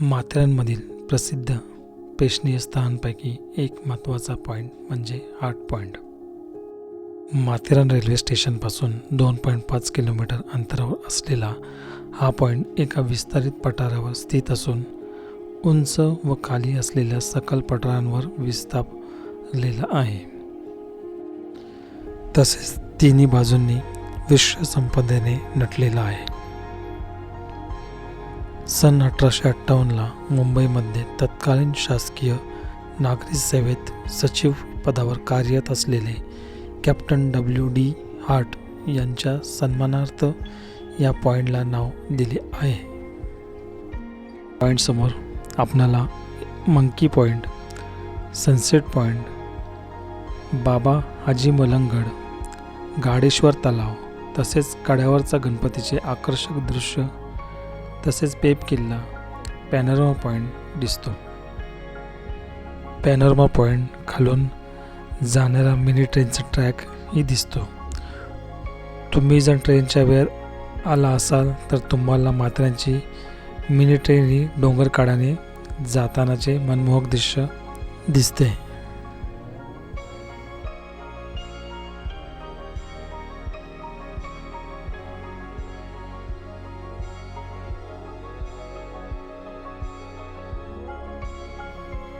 माथेरानमधील प्रसिद्ध प्रेक्षणीय स्थानांपैकी एक महत्त्वाचा पॉईंट म्हणजे आर्ट पॉईंट माथेरान रेल्वे स्टेशनपासून दोन पॉईंट पाच किलोमीटर अंतरावर असलेला हा पॉईंट एका विस्तारित पठारावर स्थित असून उंच व खाली असलेल्या सकल पठारांवर विस्थापलेला आहे. तसेच तिन्ही बाजूंनी विश्वसंपदेने नटलेला आहे. सन अठराशे अठ्ठावन्नला मुंबईमध्ये तत्कालीन शासकीय नागरी सेवेत सचिव पदावर कार्यरत असलेले कॅप्टन डब्ल्यू डी हार्ट यांच्या सन्मानार्थ या पॉईंटला नाव दिले आहे. पॉईंटसमोर आपणाला मंकी पॉईंट सनसेट पॉईंट बाबा हाजी मलंगड गाडेश्वर तलाव तसेच कड्यावरचा गणपतीचे आकर्षक दृश्य तसेच पेप किल्ला पॅनोरमा पॉईंट दिसतो. पॅनोरमा पॉईंट खालून जाणारा मिनी ट्रेनचा ट्रॅकही दिसतो. तुम्ही जर ट्रेनच्या वेळ आला असाल तर तुम्हाला मात्रांची मिनी ट्रेन ही डोंगर काढाने जातानाचे मनमोहक दृश्य दिसते.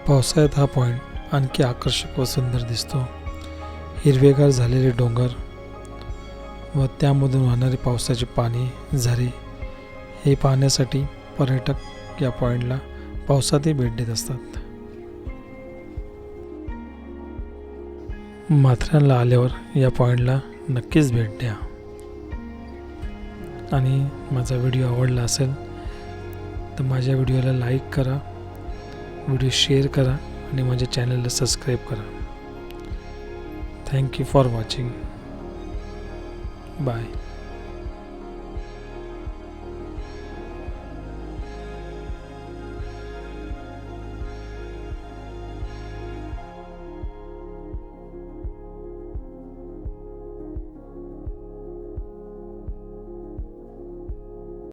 पावसाळ्यात हा पॉईंट आणखी आकर्षक व सुंदर दिसतो. हिरवेगार झालेले डोंगर व त्यामधून वाहणारे पावसाचे पाणी झरे हे पाहण्यासाठी पर्यटक या पॉईंटला पावसातही भेट देत असतात. माथऱ्याला आल्यावर या पॉईंटला नक्कीच भेट द्या. आणि माझा व्हिडिओ आवडला असेल तर माझ्या व्हिडिओला लाईक करा. व्हिडिओ शेअर करा आणि माझ्या चॅनलला सबस्क्राईब करा. Thank you for watching bye